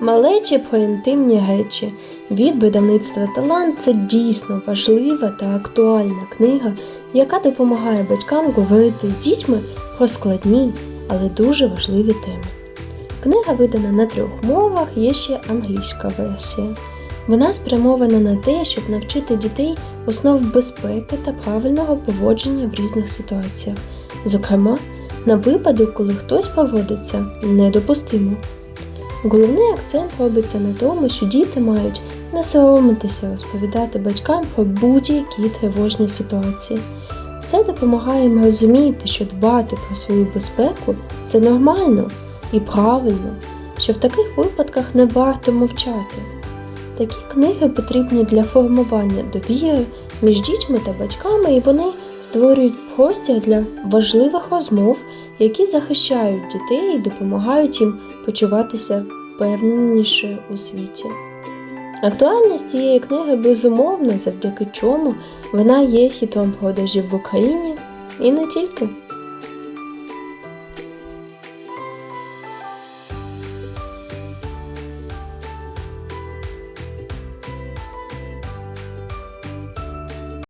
Малечі про інтимні речі від видавництва Талант це дійсно важлива та актуальна книга, яка допомагає батькам говорити з дітьми про складні, але дуже важливі теми. Книга видана на трьох мовах, є ще англійська версія. Вона спрямована на те, щоб навчити дітей основ безпеки та правильного поводження в різних ситуаціях, зокрема, на випадок, коли хтось поводиться недопустимо. Головний акцент робиться на тому, що діти мають не соромитися розповідати батькам про будь-які тривожні ситуації. Це допомагає їм розуміти, що дбати про свою безпеку це нормально і правильно, що в таких випадках не варто мовчати. Такі книги потрібні для формування довіри між дітьми та батьками, і вони створюють простір для важливих розмов, які захищають дітей і допомагають їм почуватися впевненіше у світі. Актуальність цієї книги безумовна, завдяки чому вона є хітом продажів в Україні і не тільки.